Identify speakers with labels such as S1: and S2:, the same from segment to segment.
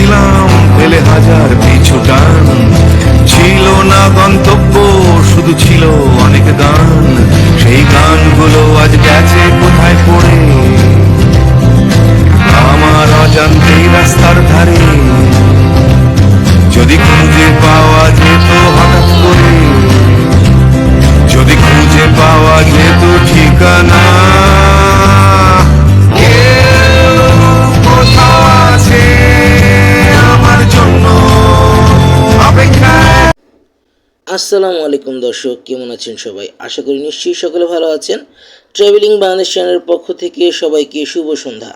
S1: পড়েছিলাম
S2: আসসালামু আলাইকুম দর্শক, কেমন আছেন সবাই? আশা করি নিশ্চয়ই সকলে ভালো আছেন। ট্রাভেলিং বাংলাদেশ চ্যানেলের পক্ষ থেকে সবাইকে শুভ সন্ধ্যা।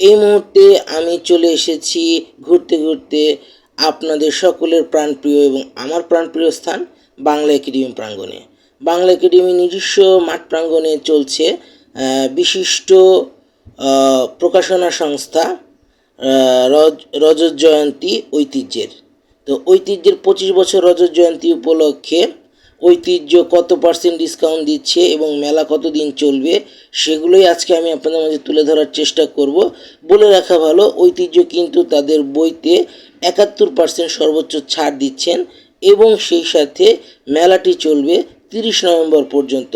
S2: এই মুহূর্তে আমি চলে এসেছি ঘুরতে ঘুরতে আপনাদের সকলের প্রাণপ্রিয় এবং আমার প্রাণপ্রিয় স্থান বাংলা একাডেমি প্রাঙ্গণে। বাংলা একাডেমি নিজস্ব মাঠ প্রাঙ্গণে চলছে বিশিষ্ট প্রকাশনা সংস্থা রজ, রজত জয়ন্তী ঐতিহ্যের। তো ঐতিহ্যের পঁচিশ বছর রজত জয়ন্তী উপলক্ষে ঐতিহ্য কত পার্সেন্ট ডিসকাউন্ট দিচ্ছে এবং মেলা কতদিন চলবে, সেগুলোই আজকে আমি আপনাদের মাঝে তুলে ধরার চেষ্টা করব। বলে রাখা ভালো, ঐতিহ্য কিন্তু তাদের বইতে একাত্তর পার্সেন্ট সর্বোচ্চ ছাড় দিচ্ছেন এবং সেই সাথে মেলাটি চলবে তিরিশ নভেম্বর পর্যন্ত।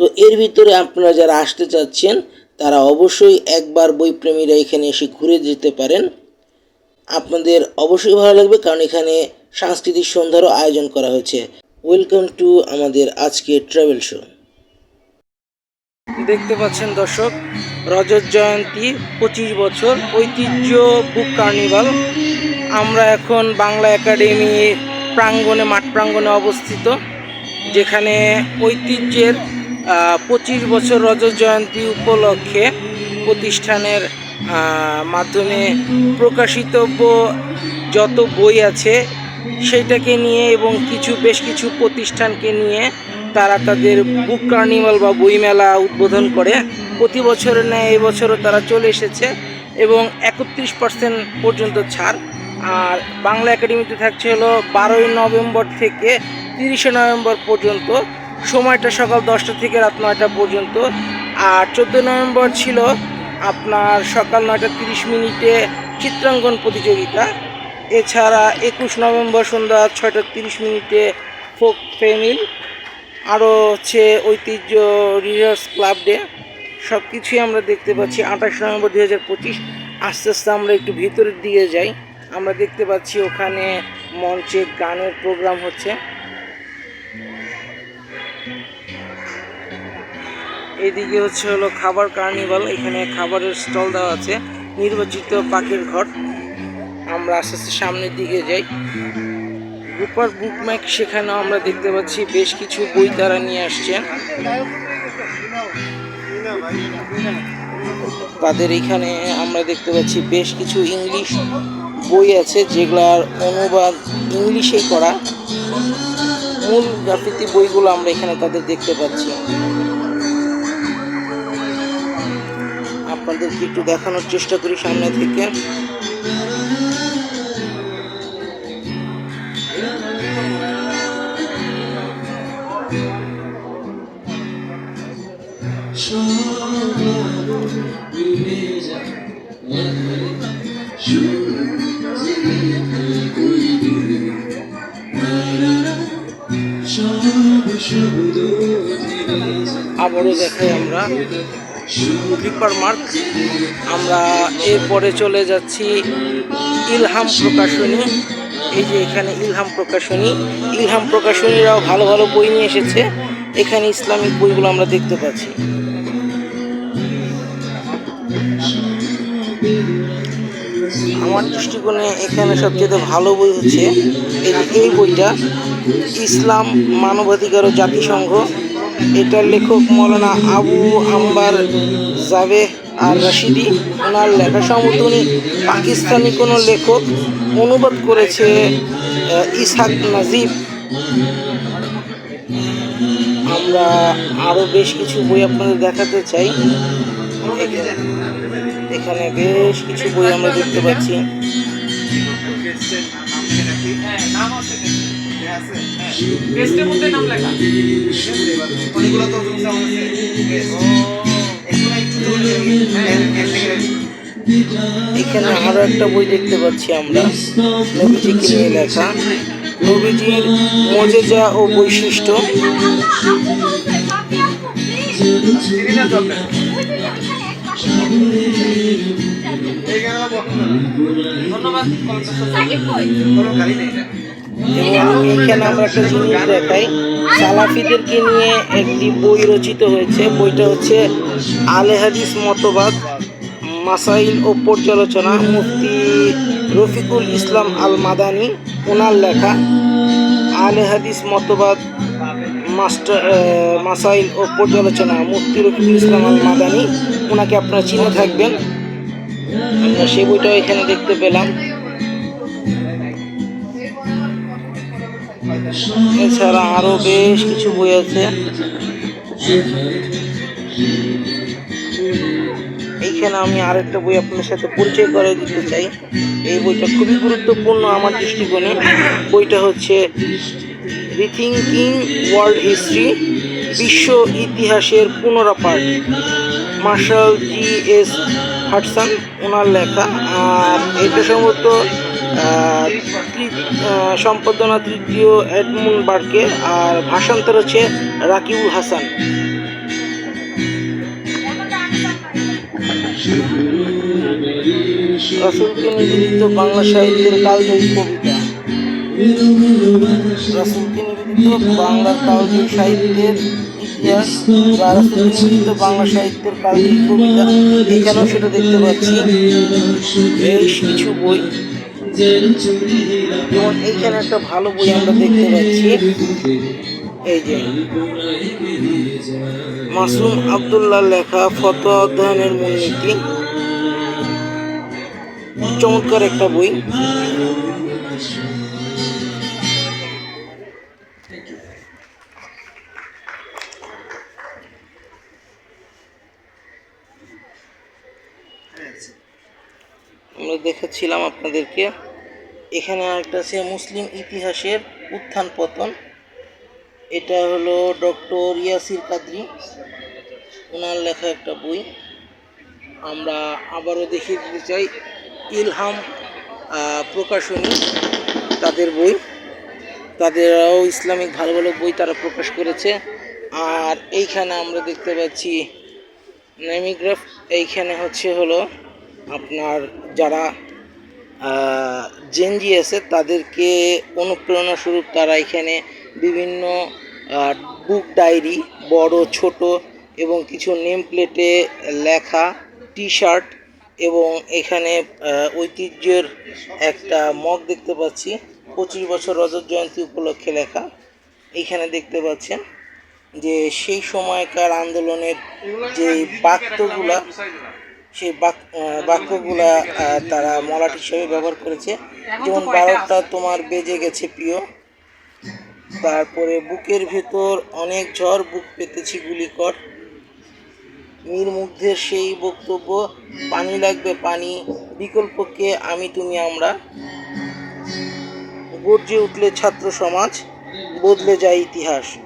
S2: তো এর ভিতরে আপনারা যারা আসতে চাচ্ছেন, তারা অবশ্যই একবার বইপ্রেমীরা এখানে এসে ঘুরে যেতে পারেন। আপনাদের অবশ্যই ভালো লাগবে কারণ এখানে সাংস্কৃতিক সন্ধ্যারও আয়োজন করা হয়েছে। ওয়েলকাম টু আমাদের আজকে ট্রাভেল শো দেখতে পাচ্ছেন দর্শক, রজত জয়ন্তী, পঁচিশ বছর, ঐতিহ্য বুক কার্নিভাল। আমরা এখন বাংলা একাডেমি প্রাঙ্গণে, মাঠ প্রাঙ্গণে অবস্থিত, যেখানে ঐতিহ্যের পঁচিশ বছর রজত জয়ন্তী উপলক্ষে প্রতিষ্ঠানের মাধ্যমে প্রকাশিতব্য যত বই আছে সেইটাকে নিয়ে এবং কিছু বেশ কিছু প্রতিষ্ঠানকে নিয়ে তারা তাদের বুক কার্নিভাল বা বইমেলা উদ্বোধন করে। প্রতি বছরের ন্যায় এবছরও তারা চলে এসেছে এবং একত্রিশ পার্সেন্ট পর্যন্ত ছাড়। আর বাংলা একাডেমিতে থাকছে হলো বারোই নভেম্বর থেকে তিরিশে নভেম্বর পর্যন্ত। সময়টা সকাল দশটা থেকে রাত নয়টা পর্যন্ত। আর চোদ্দ নভেম্বর ছিল আপনার সকাল নয়টা তিরিশ মিনিটে চিত্রাঙ্কন প্রতিযোগিতা। এছাড়া একুশ নভেম্বর সন্ধ্যা ছয়টা তিরিশ মিনিটে ফোক ফেমিল, আরও হচ্ছে ঐতিহ্য রিহার্স ক্লাব ডে। সব কিছুই আমরা দেখতে পাচ্ছি আঠাশ নভেম্বর দুই হাজার পঁচিশ। আস্তে আস্তে আমরা একটু ভিতরের দিকে যাই। আমরা দেখতে পাচ্ছি ওখানে মঞ্চে গানের প্রোগ্রাম হচ্ছে। এদিকে হচ্ছে হলো খাবার কার্নিভাল, এখানে খাবারের স্টল দেওয়া আছে, নির্বাচিত পাখির ঘর। আমরা আস্তে আস্তে সামনের দিকে যাই। রূপার বুকম্যাক সেখানেও আমরা দেখতে পাচ্ছি বেশ কিছু বই তারা নিয়ে আসছেন। তাদের এখানে আমরা দেখতে পাচ্ছি বেশ কিছু ইংলিশ বই আছে, যেগুলার অনুবাদ ইংলিশে করা। মূল গ্রাফিতি বইগুলো আমরা এখানে তাদের দেখতে পাচ্ছি। আপনাদেরকে একটু দেখানোর চেষ্টা করি সামনে থেকে। আবারও দেখাই আমরা। রিপার মার্ক আমরা এরপরে চলে যাচ্ছি ইলহাম প্রকাশনী। এই যে এখানে ইলহাম প্রকাশনী। ইলহাম প্রকাশনীরাও ভালো ভালো বই নিয়ে এসেছে। এখানে ইসলামিক বইগুলো আমরা দেখতে পাচ্ছি। আমার দৃষ্টিকোণে এখানে সবচেয়ে ভালো বই হচ্ছে এই বইটা ইসলাম, মানবাধিকার ও জাতিসংঘ এটার লেখক মৌলানা আবু আম্বার জাবে আর রাশিদি। ওনার লেখা উনি পাকিস্তানি কোনো লেখক অনুবাদ করেছে ইসহাক নাজিব। আমরা আরও বেশ কিছু বই আপনাদের দেখাতে চাই। এখানে- এখানে বেশ কিছু বই আমরা দেখতে পাচ্ছি।
S3: টেস্টের মধ্যে নাম লেখা।
S2: এখানে আরও একটা বই দেখতে পাচ্ছি আমরা। নবীজিকে নিয়ে লেখা। নবীজির মজেজা ও বৈশিষ্ট্য।
S3: ধন্যবাদ
S2: এখানে আমরা একটা জিনিস দেখাই? সালাফিদেরকে নিয়ে একটি বই রচিত হয়েছে। বইটা হচ্ছে আলে হাদিস মতবাদ, মাসাইল ও পর্যালোচনা, মুফতি রফিকুল ইসলাম আল মাদানি ওনার লেখা। আলে মতবাদ, মাস্টার মাসাইল ও পর্যালোচনা, মুফতি রফিকুল ইসলাম আল মাদানি ওনাকে আপনারা চিনে থাকবেন। আমরা সেই বইটাও এখানে দেখতে পেলাম। এছাড়া আরও বেশ কিছু বই আছে। এইখানে আমি আরেকটা বই আপনার সাথে পরিচয় করে দিতে চাই। এই বইটা খুবই গুরুত্বপূর্ণ আমার দৃষ্টিকোণে। বইটা হচ্ছে রিথিঙ্কিং ওয়ার্ল্ড হিস্ট্রি বিশ্ব ইতিহাসের পুনরাপাঠ মার্শাল জি এস হাটসন ওনার লেখা। আর এটা সম্ভবত সম্পাদনা তৃতীয় এডমুন বার্কে আর ভাষান্তর হচ্ছে রাকিবুল হাসান। রাসুলকে নিবেদিত বাংলা সাহিত্যের কালজয়ী কবিতা। রাসুলকে নিবেদিত বাংলা কালজয়ী সাহিত্যের ইতিহাস বা রাসুলকে নিবেদিত বাংলা সাহিত্যের কালজয়ী কবিতা। এখানেও সেটা দেখতে পাচ্ছি। বেশ কিছু বই যেমন এইখানে একটা ভালো বই আমরা দেখতে পাচ্ছি। এই যে। মাসুম আব্দুল্লাহ লেখা ফতোয়া অধ্যয়নের মূলনীতি। চমৎকার একটা বই। আমরা দেখাচ্ছিলাম আপনাদেরকে। এখানে আরেকটা আছে মুসলিম ইতিহাসের উত্থান পতন। এটা হলো ডক্টর ইয়াসির কাদরি। ওনার লেখা একটা বই। আমরা আবারও দেখিয়ে দিতে চাই ইলহাম প্রকাশনী, তাদের বই। তাদেরও ইসলামিক ভালো ভালো বই তারা প্রকাশ করেছে। আর এইখানে আমরা দেখতে পাচ্ছি নেমিগ্রাফ। এইখানে হচ্ছে হলো আপনার যারা জেনজি আছে, তাদেরকে অনুপ্রেরণা স্বরূপ তারা এখানে বিভিন্ন বুক ডায়েরি বড়, ছোট এবং কিছু নেম প্লেটে লেখা টি শার্ট এবং এখানে ঐতিহ্যের একটা মগ দেখতে পাচ্ছি। পঁচিশ বছর রজত জয়ন্তী উপলক্ষে লেখা। এইখানে দেখতে পাচ্ছেন যে সেই সময়কার আন্দোলনের যে বাক্যগুলা সেই বাক- বাক্যগুলা তারা মলাট হিসেবে ব্যবহার করেছে। যেমন বারোটা তোমার বেজে গেছে প্রিয়। তারপরে বুকের ভেতর অনেক ঝড়, বুক পেতেছি গুলি কর মীর মুগ্ধের সেই বক্তব্য, পানি লাগবে, পানি বিকল্পকে আমি, তুমি, আমরা। গর্জে উঠলে ছাত্র সমাজ, বদলে যায় ইতিহাস।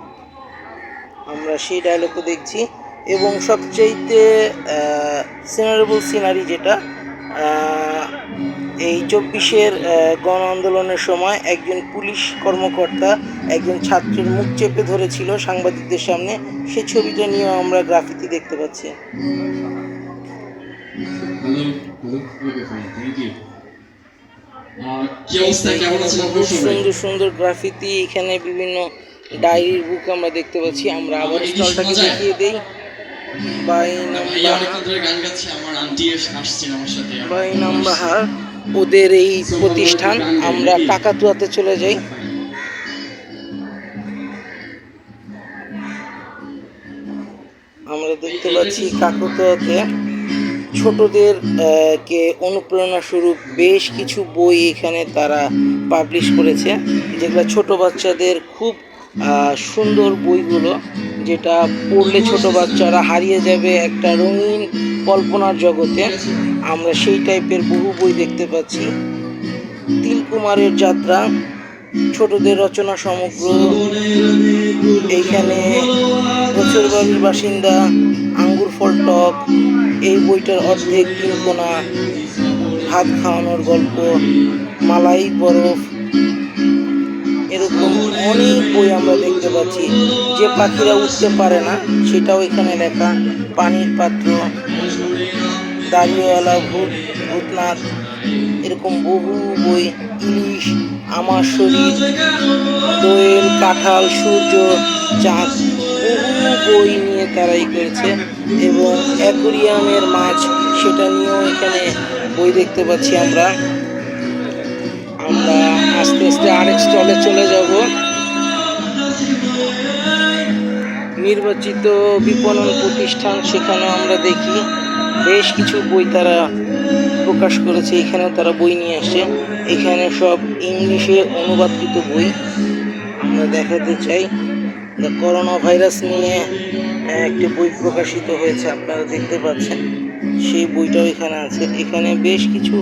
S2: আমরা সেই ডায়লগও দেখছি। এবং সবচাইতে সিনারেবল সিনারি যেটা এই চব্বিশের গণ আন্দোলনের সময় একজন পুলিশ কর্মকর্তা একজন ছাত্রের মুখ চেপে ধরেছিল সাংবাদিকদের সামনে। সে ছবিটা নিয়েও আমরা গ্রাফিতি দেখতে পাচ্ছি। সুন্দর সুন্দর গ্রাফিতি এখানে বিভিন্ন ডায়েরির বুক আমরা দেখতে পাচ্ছি। আমরা আবার স্টলটাকে দেখিয়ে দেই। বাই নাম্বার বাই ওদের এই প্রতিষ্ঠান আমরা কাকাতুয়াতে চলে যাই। আমরা দেখতে পাচ্ছি কাকাতুয়াতে ছোটদের আহ, কে অনুপ্রেরণা স্বরূপ বেশ কিছু বই এখানে তারা পাবলিশ করেছে। যেগুলো ছোট বাচ্চাদের খুব আহ, সুন্দর বইগুলো। যেটা পড়লে ছোট বাচ্চারা হারিয়ে যাবে একটা রঙিন কল্পনার জগতে। আমরা সেই টাইপের বহু বই দেখতে পাচ্ছি। তিলকুমারের যাত্রা, ছোটদের রচনা সমগ্র। এইখানে বছর বাড়ির বাসিন্দা, আঙ্গুর ফল টক, এই বইটার অর্ধেক তিনকোনা ভাত খাওয়ানোর গল্প মালাই বরফ, এরকম অনেক বই আমরা দেখতে পাচ্ছি। যে পাখিরা উঠতে পারে না, সেটাও এখানে লেখা। পানির পাত্র দাঁড়িয়েওয়ালা ভূত, ভূতনাথ, এরকম বহু বই, ইলিশ, আমার শরীর, দোয়েল, কাঁঠাল, সূর্য, চাঁদ, বহু বই নিয়ে তারাই করেছে এবং অ্যাকুরিয়ামের মাছ, সেটা নিয়েও এখানে বই দেখতে পাচ্ছি আমরা। আমরা আস্তে আস্তে আরেক স্টলে চলে যাব। নির্বাচিত বিপণন প্রতিষ্ঠান সেখানেও আমরা দেখি বেশ কিছু বই তারা প্রকাশ করেছে, এখানেও তারা বই নিয়ে আসে এখানে সব ইংলিশে অনুবাদকৃত বই আমরা দেখাতে চাই। করোনা ভাইরাস নিয়ে একটি বই প্রকাশিত হয়েছে, আপনারা দেখতে পাচ্ছেন। সেই বইটাও এখানে আছে। এখানে বেশ কিছু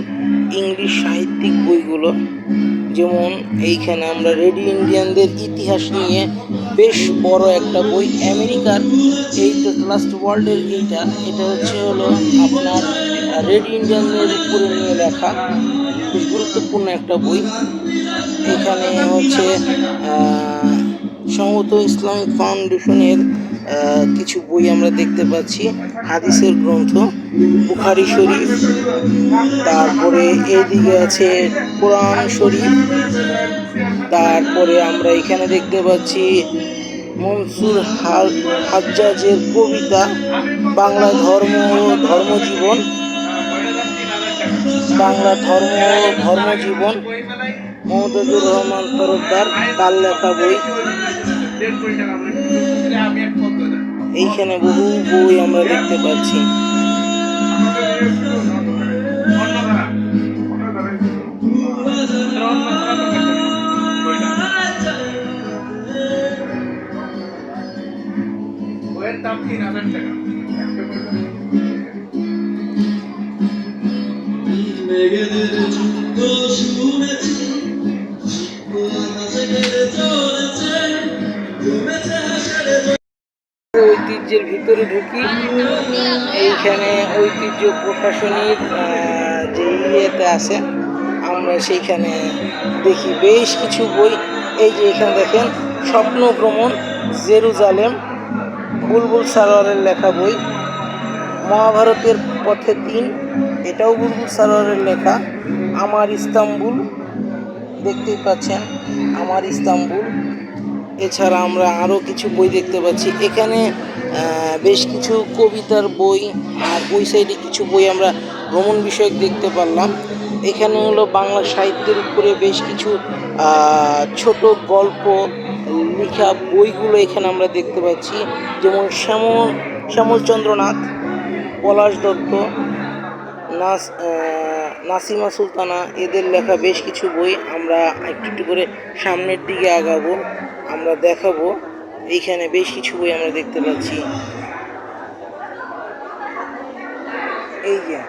S2: ইংলিশ সাহিত্যিক বইগুলো, যেমন এইখানে আমরা রেডি ইন্ডিয়ানদের ইতিহাস নিয়ে বেশ বড় একটা বই, আমেরিকার এই লাস্ট ওয়ার্ল্ডের এইটা। এটা হচ্ছে হলো আপনার রেড ইন্ডিয়ানদের উপরে নিয়ে লেখা, বেশ গুরুত্বপূর্ণ একটা বই। এখানে হচ্ছে সম্ভবত ইসলামিক ফাউন্ডেশনের কিছু বই আমরা দেখতে পাচ্ছি, হাদিসের গ্রন্থ, বুখারি শরীফ। তারপরে এদিকে আছে কোরআন শরীফ। তারপরে আমরা এখানে দেখতে পাচ্ছি মনসুর হাজ্জাজের কবিতা, বাংলা ধর্ম ও ধর্মজীবন। বাংলা ধর্ম ধর্মজীবন মমতাজুর রহমান তরফদার, তার লেখা বই। এইখানে বহু বই আমরা দেখতে পাচ্ছি।
S3: তিন হাজার টাকা।
S4: মেঘেদের যুদ্ধ শুনেছি আকাশে গেলে চলেছে ঘুমেছে হাসরে
S2: ঐতিহ্যের ভিতরে ঢুকি। এইখানে ঐতিহ্য প্রশাসনিক আহ, যে ইয়েতে আছে আমরা সেইখানে দেখি। বেশ কিছু বই এই যে এখানে দেখেন স্বপ্ন ভ্রমণ জেরুজালেম বুলবুল সারোয়ারের লেখা বই, মহাভারতের পথে তিন, এটাও বুলবুল সারোয়ারের লেখা, আমার ইস্তাম্বুল, দেখতেই পাচ্ছেন, আমার ইস্তাম্বুল। এছাড়া আমরা আরও কিছু বই দেখতে পাচ্ছি। এখানে বেশ কিছু কবিতার বই আর ওই সাইডে কিছু বই আমরা ভ্রমণ বিষয়ক দেখতে পারলাম। এখানে হলো বাংলা সাহিত্যের উপরে বেশ কিছু ছোট গল্প লেখা বইগুলো এখানে আমরা দেখতে পাচ্ছি। যেমন শ্যামল, শ্যামলচন্দ্রনাথ, পলাশ দত্ত, নাস নাসিমা সুলতানা, এদের লেখা বেশ কিছু বই আমরা একটু একটু করে সামনের দিকে আগাবো, আমরা দেখাবো। এইখানে বেশ কিছু বই আমরা দেখতে পাচ্ছি। এই যে।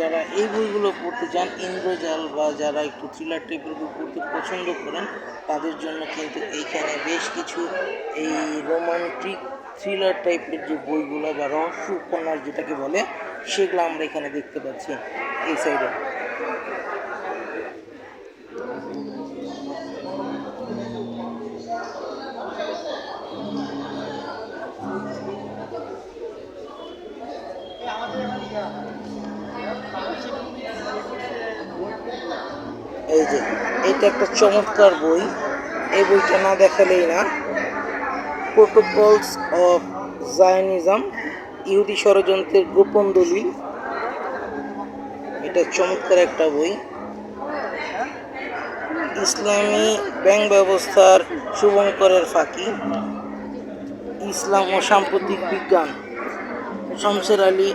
S2: যারা এই বইগুলো পড়তে চান, ইন্দ্রজাল বা যারা একটু থ্রিলার টাইপের বই পড়তে পছন্দ করেন, তাদের জন্য কিন্তু এইখানে বেশ কিছু এই রোমান্টিক থ্রিলার টাইপের যে বইগুলো বা রহস্য উপন্যাস যেটাকে বলে, সেগুলো আমরা এখানে দেখতে পাচ্ছি এই সাইডে এই যে, এটা একটা চমৎকার বই। এই বইটা না দেখালেই না। প্রোটোকলস অফ জায়নিজম ইহুদি ষড়যন্ত্রের গোপন দলিল। এটা চমৎকার একটা বই। ইসলামী ব্যাংক ব্যবস্থার শুভঙ্করের ফাঁকি। ইসলাম ও সাম্প্রতিক বিজ্ঞান। শমশের আলী,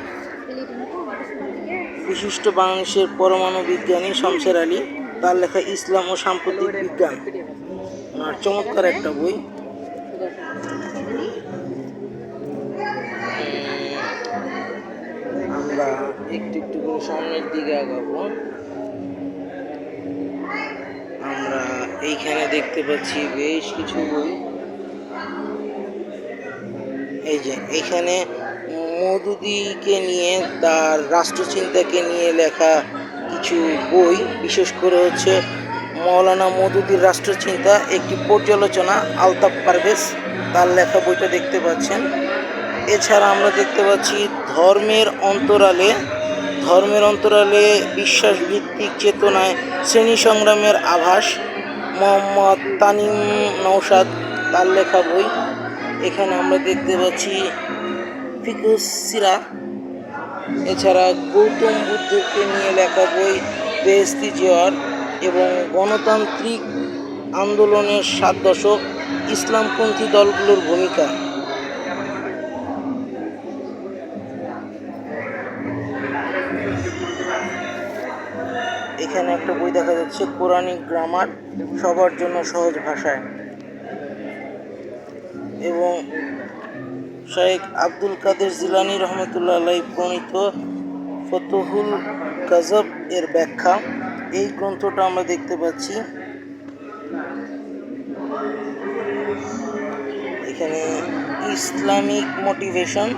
S2: বিশিষ্ট বাংলাদেশের পরমাণু বিজ্ঞানী শমশের আলী। তার লেখা ইসলাম ও সাম্প্রতিক বিজ্ঞান। চমৎকার একটা বই। আমরা একটু একটু করে সামনের দিকে আগাবো। আমরা এইখানে দেখতে পাচ্ছি বেশ কিছু বই। এই যে এখানে মধুদিকে নিয়ে তার রাষ্ট্রচিন্তাকে নিয়ে লেখা কিছু বই, বিশেষ করে হচ্ছে মৌলানা মধুদির রাষ্ট্রচিন্তা, একটি পর্যালোচনা, আলতাফ পারভেজ, তার লেখা বইটা দেখতে পাচ্ছেন। এছাড়া আমরা দেখতে পাচ্ছি ধর্মের অন্তরালে ধর্মের অন্তরালে বিশ্বাস ভিত্তিক চেতনায় শ্রেণি সংগ্রামের আভাস, মোহাম্মদ তানিম নৌসাদ তার লেখা বই। এখানে আমরা দেখতে পাচ্ছি ফিকুস সিরা এছাড়া গৌতম বুদ্ধকে নিয়ে লেখা বই বেহস্তি জিয়র এবং গণতান্ত্রিক আন্দোলনের সাত দশক ইসলামপন্থী দলগুলোর ভূমিকা। এখানে একটা বই দেখা যাচ্ছে কোরআনিক গ্রামার, সবার জন্য সহজ ভাষায়। এবং শেখ আব্দুল কাদের জিলানি রহমতুল্লাহ আলাই প্রণীত ফতহুল গজব এর ব্যাখ্যা। এই গ্রন্থটা আমরা দেখতে পাচ্ছি। এখানে ইসলামিক মোটিভেশন,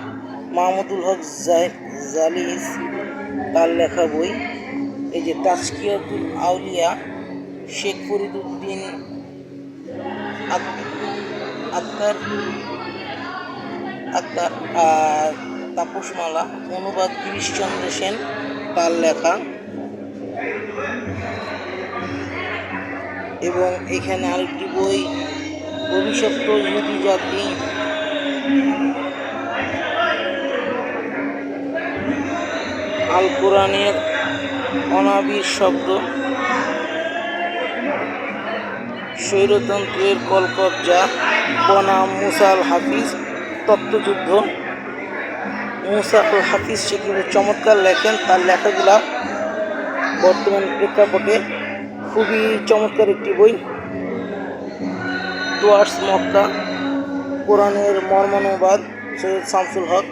S2: মাহমুদুল হক জালিস তার লেখা বই। এই যে তাজকিয়াতুল আউলিয়া, শেখ ফরিদুদ্দিন আক- আক্তার আক্তার আর তাপসমালা, অনুবাদ গিরিশচন্দ্র সেন তার লেখা। এবং এখানে আরেকটি বই অভিশপ্ত জাতি। আল কোরআনের অনাবির শব্দ। স্বৈরতন্ত্রের কলকবজা বনাম মুসাল হাফিজ। তত্ত্বযুদ্ধ। মুসা আল হাফিজ সে কিন্তু চমৎকার লেখেন, তার লেখাগুলা বর্তমান প্রেক্ষাপটে খুবই চমৎকার একটি বই। টুয়ার্স মক্কা, কোরআনের মর্মানুবাদ, সৈয়দ শামসুল হক।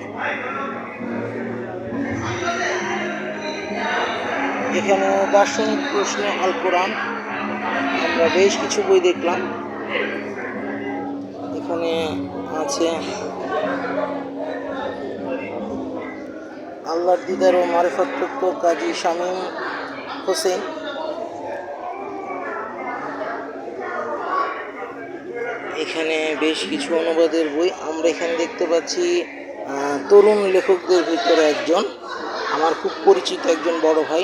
S2: এখানে দার্শনিক প্রশ্ন আল কোরআন। আমরা বেশ কিছু বই দেখলাম। এখানে আছে আল্লাহর দিদার ও মারেফত কাজী শামীম হোসেন। এখানে বেশ কিছু অনুবাদের বই আমরা এখানে দেখতে পাচ্ছি তরুণ লেখকদের ভিতরে একজন, আমার খুব পরিচিত একজন বড় ভাই,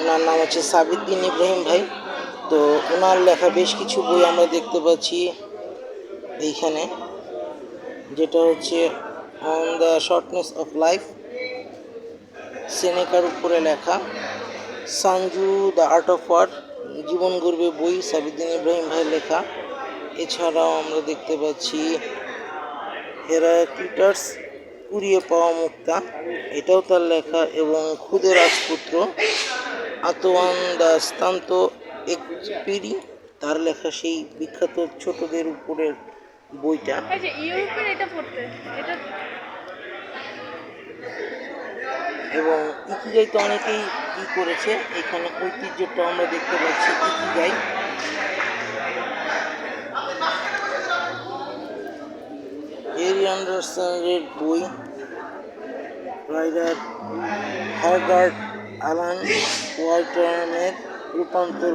S2: ওনার নাম হচ্ছে সাবিদ্দিন ইব্রাহিম ভাই। তো ওনার লেখা বেশ কিছু বই আমরা দেখতে পাচ্ছি এইখানে। যেটা হচ্ছে on the shortness of life সেনেকার উপরে লেখা। Sun Tzu the art of war জীবন গর্বে বই, সাবিদ্দিন ইব্রাহিম ভাইয়ের লেখা। এছাড়াও আমরা দেখতে পাচ্ছি হেরাক্লিটার্স কুড়িয়ে পাওয়া মুক্তা। এটাও তার লেখা এবং খুদে রাজপুত্র। আতোয়ান দাস্তান্ত একপিরি তার লেখা সেই বিখ্যাত ছোটদের উপরের বইটা। এবং ইকিগাই তো অনেকেই ই করেছে এখানে ঐতিহ্যটা আমরা দেখতে পাচ্ছি ইকিগাই। এরি অ্যান্ডারসনের বই রাইডার হার্গার্ড অ্যালান ওয়াল্টারনের রূপান্তর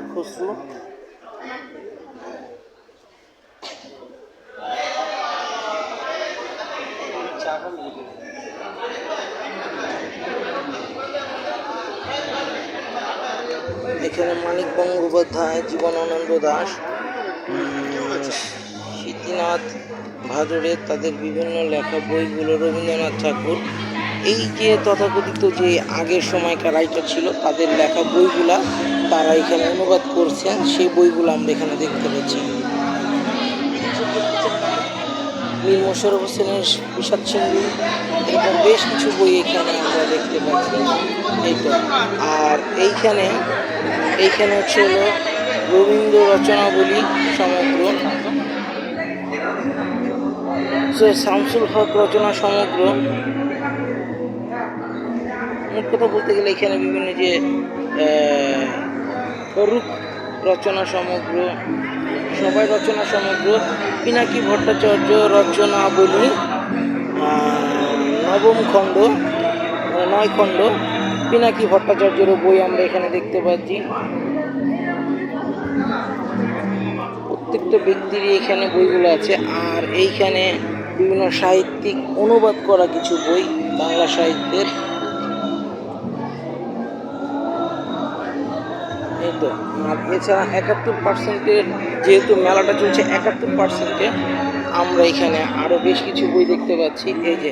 S2: এখানে মানিক গঙ্গোপাধ্যায় জীবনানন্দ দাস উম, শীতিনাথ ভাদুড়ে তাদের বিভিন্ন লেখা বইগুলো রবীন্দ্রনাথ ঠাকুর। এই যে তথাকথিত যে আগের সময়কার রাইটার ছিল তাদের লেখা বইগুলা তারা এখানে অনুবাদ করছেন। সেই বইগুলো আমরা এখানে দেখতে পাচ্ছি। মীর মোশারফ হোসেনের বিষাদ সিন্ধু এরকম বেশ কিছু বই এখানে আমরা দেখতে পাচ্ছি। এই তো আর এইখানে এইখানে হচ্ছে হলো রবীন্দ্র রচনাবলী সমগ্র। শামসুল হক রচনা সমগ্র। কথা বলতে গেলে এখানে বিভিন্ন যে ফরুক রচনা সমগ্র। সবাই রচনা সমগ্র পিনাকি ভট্টাচার্য রচনাবলী নবম খণ্ড মানে নয় খণ্ড, পিনাকি ভট্টাচার্যেরও বই আমরা এখানে দেখতে পাচ্ছি। প্রত্যেকটা ব্যক্তিরই এখানে বইগুলো আছে, আর এইখানে বিভিন্ন সাহিত্যিক অনুবাদ করা কিছু বই, বাংলা সাহিত্যের। এই তো আর এছাড়া একাত্তর পার্সেন্টে যেহেতু মেলাটা চলছে, একাত্তর পার্সেন্টে আমরা এখানে আরও বেশ কিছু বই দেখতে পাচ্ছি। এই যে,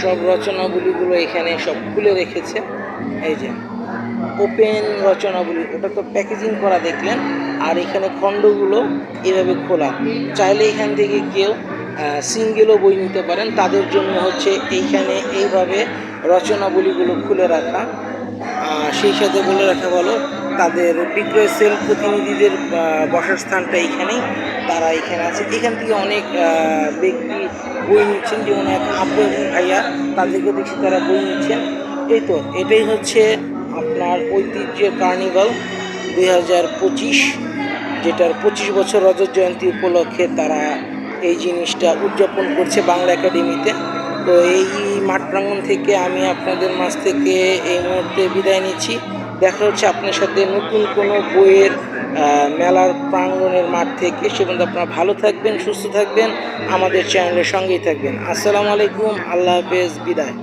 S2: সব রচনাবলীগুলো এখানে সব খুলে রেখেছে। এই যে ওপেন রচনাবলী, ওটা তো প্যাকেজিং করা দেখলেন। আর এখানে খণ্ডগুলো এভাবে খোলা। চাইলে এখান থেকে কেউ সিঙ্গেলও বই নিতে পারেন। তাদের জন্য হচ্ছে এইখানে এইভাবে রচনাবলীগুলো খুলে রাখা। সেই সাথে বলে রাখা ভালো তাদের বিক্রয় সেল প্রতিনিধিদের বসার স্থানটা এইখানেই তারা এখানে আছে। এখান থেকে অনেক ব্যক্তি বই নিচ্ছেন, যেমন এক আপু এবং ভাইয়া, তাদেরকে দেখছি তারা বই নিচ্ছেন। এই তো, এটাই হচ্ছে আপনার ঐতিহ্যের কার্নিভাল দুই হাজার পঁচিশ, যেটার পঁচিশ বছর রজত জয়ন্তী উপলক্ষে তারা এই জিনিসটা উদযাপন করছে বাংলা একাডেমিতে। তো এই মাঠ প্রাঙ্গণ থেকে আমি আপনাদের মাঝ থেকে এই মুহূর্তে বিদায় নিচ্ছি। দেখা হচ্ছে আপনার সাথে নতুন কোনো বইয়ের মেলার প্রাঙ্গণের মাঠ থেকে। সে পর্যন্ত আপনারা ভালো থাকবেন, সুস্থ থাকবেন। আমাদের চ্যানেলের সঙ্গেই থাকবেন। আসসালামু আলাইকুম, আল্লাহ হাফেজ, বিদায়।